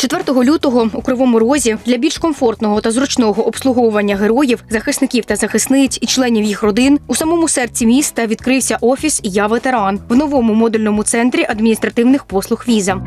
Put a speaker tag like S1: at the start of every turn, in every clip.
S1: 4 лютого у Кривому Розі для більш комфортного та зручного обслуговування героїв, захисників та захисниць і членів їх родин у самому серці міста відкрився офіс Я ветеран в новому модульному центрі адміністративних послуг віза.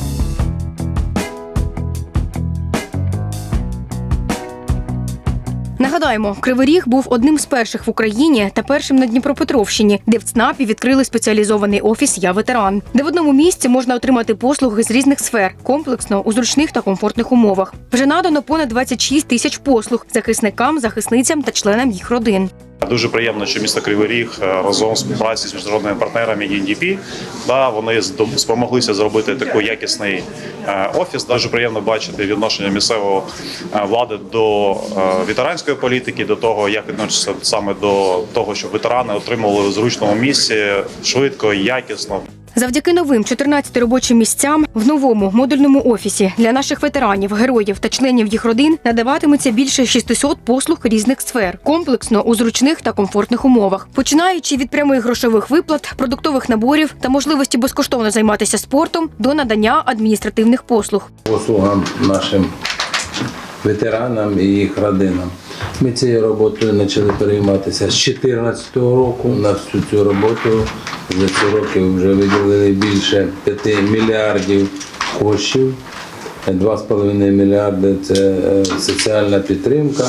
S1: Нагадаємо, Кривий Ріг був одним з перших в Україні та першим на Дніпропетровщині, де в ЦНАПі відкрили спеціалізований офіс Я ветеран, де в одному місці можна отримати послуги з різних сфер комплексно у зручних та комфортних умовах. Вже надано понад 26 тисяч послуг захисникам, захисницям та членам їх родин.
S2: Дуже приємно, що місто Кривий Ріг е, разом з співпраці з міжнародними партнерами UNDP, да, вони спомоглися зробити такий якісний е, офіс. Дуже приємно бачити відношення місцевої е, влади до ветеранської політики, до того, як відносяться саме до того, щоб ветерани отримували в зручному місці швидко якісно.
S1: Завдяки новим 14 робочим місцям в новому модульному офісі для наших ветеранів, героїв та членів їх родин надаватиметься більше 600 послуг різних сфер, комплексно у зручних та комфортних умовах, починаючи від прямих грошових виплат, продуктових наборів та можливості безкоштовно займатися спортом до надання адміністративних послуг.
S3: послугам нашим ветеранам і їх родинам. Ми цією роботою почали перейматися з 2014 року. На всю цю роботу за ці роки вже виділили більше 5 мільярдів коштів. 2,5 мільярди це е, соціальна підтримка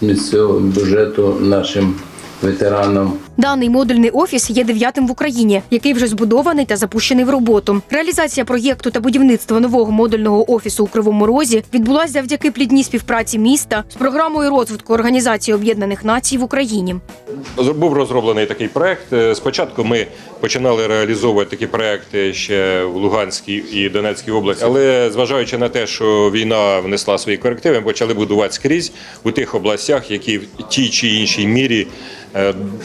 S3: з місцевого бюджету нашим ветеранам.
S1: Даний модульний офіс є дев'ятим в Україні, який вже збудований та запущений в роботу. Реалізація проєкту та будівництво нового модульного офісу у Кривому Розі відбулася завдяки плідній співпраці міста з програмою розвитку Організації Об'єднаних Націй в Україні.
S4: Був розроблений такий проект. Е, Спочатку ми починали реалізовувати такі проекти ще в Луганській і Донецькій області, але зважаючи на те, що війна внесла свої корективи, ми почали будувати скрізь у тих областях, які в тій чи іншій мірі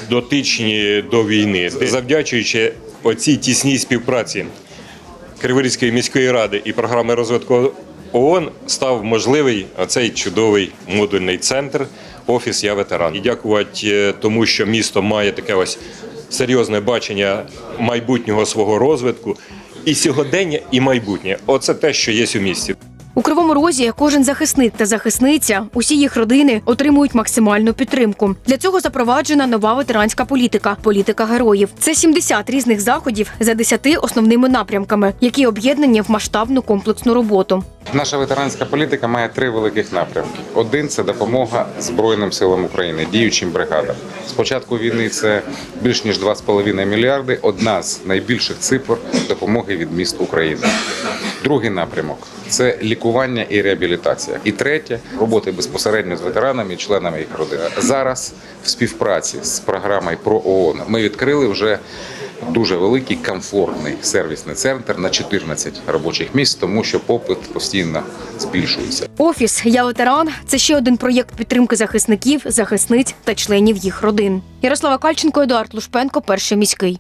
S4: дотичні до війни, завдячуючи оцій тісній співпраці Криворізької міської ради і програми розвитку ООН став можливий цей чудовий модульний центр офіс Я ветеран. І дякувати е, тому, що місто має таке ось серйозне бачення майбутнього свого розвитку. І сьогодення, і майбутнє оце те, що є у місті.
S1: У Кривому Розі кожен захисник та захисниця, усі їх родини отримують максимальну підтримку. Для цього запроваджена нова ветеранська політика політика героїв. Це 70 різних заходів за 10 основними напрямками, які об'єднані в масштабну комплексну роботу.
S5: Наша ветеранська політика має три великих напрямки. Один це допомога Збройним силам України, діючим бригадам. З початку війни це більш ніж 2,5 мільярди. Одна з найбільших цифр допомоги від міст України. Другий напрямок це лікування і реабілітація. І третє роботи безпосередньо з ветеранами і членами їх родин. Зараз в співпраці з програмою про ООН ми відкрили вже дуже великий комфортний сервісний центр на 14 робочих місць, тому що попит постійно збільшується.
S1: Офіс Я ветеран це ще один проєкт підтримки захисників, захисниць та членів їх родин. Ярослава Кальченко, Едуард Лушпенко, перший міський.